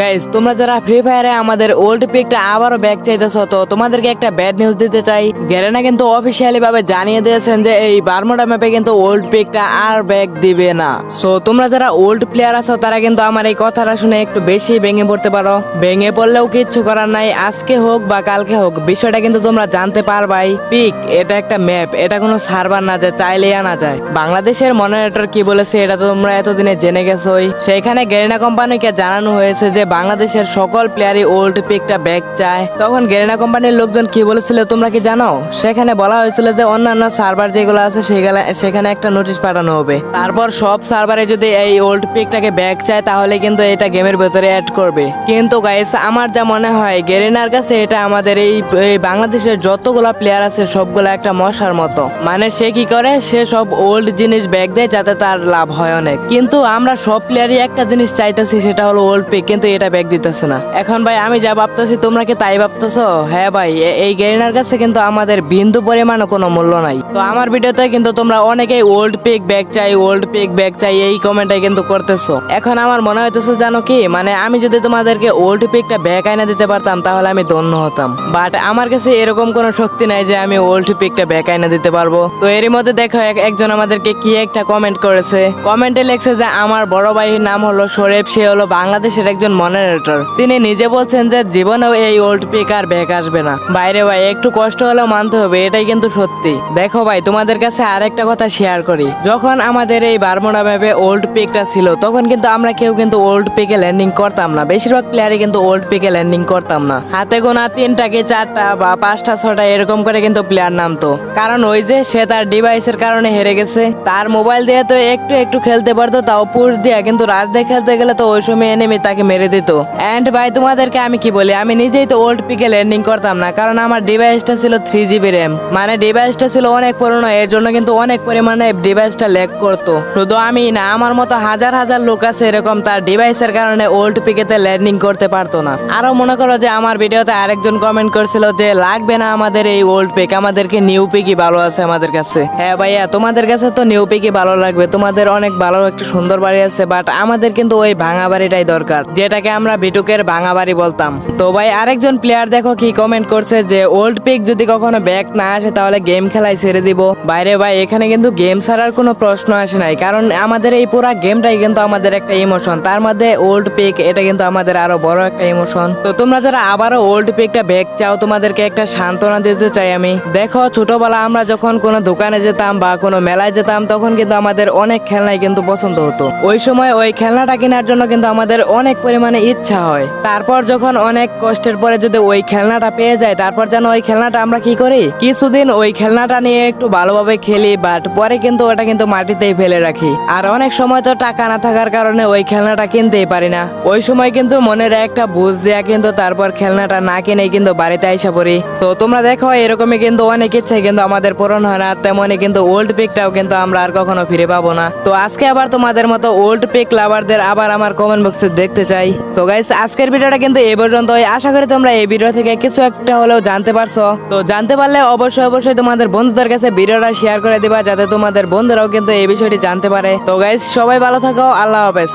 Guys তোমরা যারা free ফায়ারে আমাদের ওল্ড পিকটা আবারও ব্যাক চাইতেছ, তো তোমাদেরকে একটা ব্যাড নিউজ দিতে চাই। গেরেনা কিন্তু অফিসিয়ালি ভাবে জানিয়ে দিয়েছেন যে এই বারমোডা ম্যাপে কিন্তু ওল্ড পিকটা আর ব্যাক দিবে না। সো তোমরা যারা ওল্ড প্লেয়ার আছো, তারা কিন্তু আমার এই কথাটা শুনে একটু বেশি ভেঙে পড়তে পারো। ভেঙে পড়লেও কিচ্ছু করার নাই, আজকে হোক বা কালকে হোক, বিষয়টা কিন্তু তোমরা জানতে পারবাই। পিক এটা একটা ম্যাপ এটা কোনো সার্ভার না যে চাইলে আনা যায়। বাংলাদেশের মনিটর কি বলেছে, এটা তোমরা এতদিনে জেনে গেছোই। সেইখানে গেরিনা কোম্পানিকে জানানো হয়েছে যে বাংলাদেশের সকল প্লেয়ারই ওল্ড পিকটা ব্যাক চায়। তখন গেরিনা কোম্পানির লোকজন কি বলেছিল, তোমরা কি জানো? সেখানে বলা হয়েছিল যে অন্যান্য সার্ভার যেগুলো আছে, সেগুলো, সেখানে একটা নোটিশ পাঠানো হবে। তারপর সব সার্ভারে যদি এই ওল্ড পিকটাকে ব্যাক চায়, তাহলে কিন্তু এটা গেমের ভেতরে অ্যাড করবে। কিন্তু গাইস আমার যা মনে হয়, গেরিনার কাছে এটা আমাদের এই বাংলাদেশের যতগুলা প্লেয়ার আছে, সবগুলা একটা মশার মতো। মানে সে কি করে? সে সব ওল্ড জিনিস ব্যাগ দেয়, যাতে তার লাভ হয় অনেক। কিন্তু আমরা সব প্লেয়ারই একটা জিনিস চাইতেছি, সেটা হলো ওল্ড পিক কিন্তু এটা ব্যাগ দিতেছে না। এখন ভাই, আমি যা ভাবতেছি, তোমরা কি তাই ভাবতেছো? হ্যাঁ ভাই এই গেরিনার কাছে কিন্তু আমাদের বিন্দু পরিমাণও কোনো মূল্য নাই। তো আমার ভিডিওতে কিন্তু তোমরা অনেকেই ওল্ড পিক ব্যাগ চাই ওল্ড পিক ব্যাগ চাই, এই কমেন্টে কিন্তু করতেছো। এখন আমার মনে হইতেছে জানো কি মানে আমি যদি তোমাদেরকে ওল্ড পিকটা ব্যাগ আইনা দিতে পারতাম, তাহলে আমি ধন্য হতাম। বাট আমার কাছে এরকম কোনো শক্তি নাই যে আমি ওল্ড পিকটা ব্যাগ আইনা দিতে পারব। তো এরই মধ্যে দেখো, এক- একজন আমাদেরকে কি একটা কমেন্ট করেছে। কমেন্টে লেখছে যে, আমার বড় ভাইয়ের নাম হলো সরেব সে হলো বাংলাদেশের একজন মডারেটর তিনি নিজে বলছেন যে জীবনেও এই ওল্ড পিক আর ব্যাক আসবে না। বাইরে ভাই, একটু কষ্ট হলেও মানতে হবে, এটাই কিন্তু সত্যি। দেখো ভাই, তোমাদের কাছে আরেকটা কথা শেয়ার করি। যখন আমাদের এই বারমোনা ম্যাপে ওল্ড পিকটা ছিল, তখন কিন্তু আমরা কেউ কিন্তু ওল্ড পিকে ল্যান্ডিং করতাম না। বেশিরভাগ প্লেয়ারই কিন্তু ওল্ড পিকে ল্যান্ডিং করতাম না। হাতে গোনা তিনটা কি চারটা বা পাঁচটা, ছটা এরকম করে কিন্তু প্লেয়ার নামতো। কারণ ওই যে সে তার ডিভাইসের কারণে হেরে গেছে। তার মোবাইল দিয়ে তো একটু একটু খেলতে পারতো, তাও পুশ দিয়া। কিন্তু রাত দিয়ে খেলতে গেলে তো ওই সময় এনেমি তাকে মেরে দিত। এন্ড ভাই, তোমাদেরকে আমি কি বলি? আমি নিজেই তো ওল্ড পিকে ল্যান্ডিং করতাম না, কারণ আমার ডিভাইসটা ছিল থ্রি জিবি র্যাম মানে ডিভাইসটা ছিল অনেক পুরনো, এর জন্য কিন্তু অনেক পরিমাণে ডিভাইসটা ল্যাগ করতো। শুধু আমি না, আমার মতো হাজার হাজার লোক আছে এরকম, তার ডিভাইসের কারণে ওল্ড পিকেতে ল্যান্ডিং করতে পারতো না। আরও মনে করো যে, আমার ভিডিওতে আরেকজন কমেন্ট করছিল যে, লাগবে না আমাদের এই ওল্ড পিক আমাদেরকে নিউ পিকই ভালো আছে আমাদের কাছে। হ্যাঁ ভাইয়া, তোমাদের কাছে তো নিউ পিকই ভালো লাগবে, তোমাদের অনেক ভালো, একটা সুন্দর বাড়ি আছে বাট আমাদের কিন্তু ওই ভাঙা বাড়িটাই দরকার যেটাকে আমরা বিটুকের ভাঙা বাড়ি বলতাম। তো ভাই, আরেকজন প্লেয়ার দেখো কি কমেন্ট করছে যে ওল্ড পিক যদি কখনো ব্যাক না আসে, তাহলে গেম খেলায় ছেড়ে দিব। বাইরে ভাই, এখানে কিন্তু গেম ছাড়ার কোনো প্রশ্ন আসে নাই। কারণ আমাদের এই পুরা গেমটাই কিন্তু আমাদের একটা ইমোশন তার মধ্যে ওল্ড পিক এটা কিন্তু আমাদের আরও বড় একটা ইমোশন তো তোমরা যারা আবারও ওল্ড পিকটা ব্যাক চাও, তোমাদেরকে একটা সান্ত্বনা দিতে চাই আমি। দেখো, ছোটবেলা আমরা যখন কোনো দোকানে যেতাম বা কোনো মেলায় যেতাম, তখন কিন্তু আমাদের অনেক খেলনাই কিন্তু পছন্দ হতো। ওই সময় ওই খেলনাটা কেনার জন্য কিন্তু আমাদের অনেক পরিমাণে ইচ্ছা হয়। তারপর যখন অনেক কষ্টের পরে যদি ওই খেলনাটা পেয়ে যায়, তারপর যেন ওই খেলনাটা আমরা কি করি? কিছুদিন ওই খেলনাটা নিয়ে একটু ভালোভাবে খেলি বাট পরে কিন্তু ওটা কিন্তু মাটিতেই ফেলে রাখি। আর অনেক সময় তো টাকা না থাকার কারণে ওই খেলনাটা কিনতেই পারি না। ওই সময় কিন্তু মনের একটা বুঝ দেয়া কিন্তু তারপর খেলনাটা না কিনে কিন্তু বাড়িতে আইসা পড়ি। তো তোমরা দেখো, এরকমই কিন্তু অনেক ইচ্ছে কিন্তু আমাদের পূরণ হয় না তেমনই কিন্তু ওল্ড পিকটাও কিন্তু আমরা আর কখনো ফিরে পাবো না। তো আজকে আবার তোমাদের মতো ওল্ড পিক লাভারদের আবার আমার কমেন্ট বক্সে দেখতে চাই। তো গাইস আজকের ভিডিওটা কিন্তু এই পর্যন্তই। আশা করি তোমরা এই ভিডিও থেকে কিছু একটা হলেও জানতে পারছ। তো জানতে পারলে অবশ্যই অবশ্যই তোমাদের বন্ধুদের কাছে ভিডিওটা শেয়ার করে দিবা, যাতে তোমাদের বন্ধুরাও কিন্তু এই বিষয়টি জানতে পারে। তো গাইস সবাই ভালো থাকো, আল্লাহ হাফেজ।